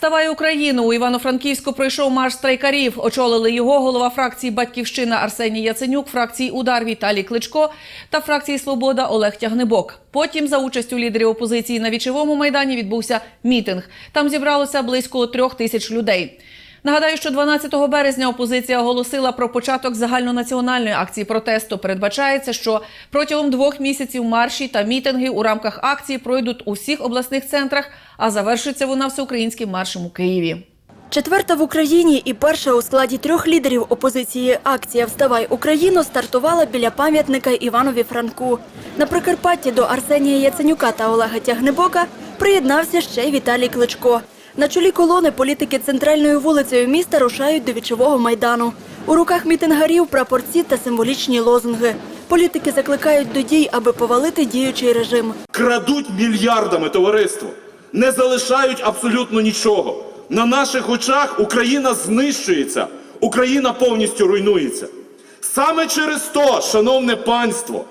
Вставай Україну у Івано-Франківську пройшов марш страйкарів. Очолили його голова фракції Батьківщина Арсеній Яценюк, фракції Удар Віталій Кличко та фракції Свобода Олег Тягнебок. Потім за участю лідерів опозиції на вічовому майдані відбувся мітинг. Там зібралося близько трьох тисяч людей. Нагадаю, що 12 березня опозиція оголосила про початок загальнонаціональної акції протесту. Передбачається, що протягом двох місяців марші та мітинги у рамках акції пройдуть у всіх обласних центрах, а завершиться вона всеукраїнським маршем у Києві. Четверта в Україні і перша у складі трьох лідерів опозиції акція Вставай Україну стартувала біля пам'ятника Іванові Франку. На Прикарпатті до Арсенія Яценюка та Олега Тягнебока приєднався ще й Віталій Кличко. На чолі колони політики центральною вулицею міста рушають до вічового майдану. У руках мітингарів прапорці та символічні лозунги. Політики закликають до дій, аби повалити діючий режим. крадуть мільярдами товариство, не залишають абсолютно нічого. На наших очах Україна знищується, Україна повністю руйнується. Саме через то, шановне панство,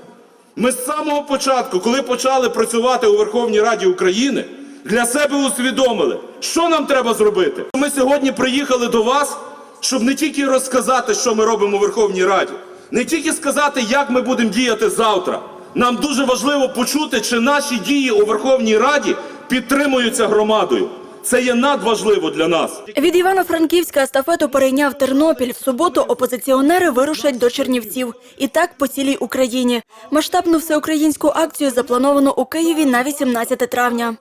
ми з самого початку, коли почали працювати у Верховній Раді України, для себе усвідомили, що нам треба зробити. Ми сьогодні приїхали до вас, щоб не тільки розказати, що ми робимо у Верховній Раді, не тільки сказати, як ми будемо діяти завтра. Нам дуже важливо почути, чи наші дії у Верховній Раді підтримуються громадою. Це є надважливо для нас. Від Івано-Франківська естафету перейняв Тернопіль. В суботу опозиціонери вирушать до Чернівців. І так по цілій Україні. Масштабну всеукраїнську акцію заплановано у Києві на 18 травня.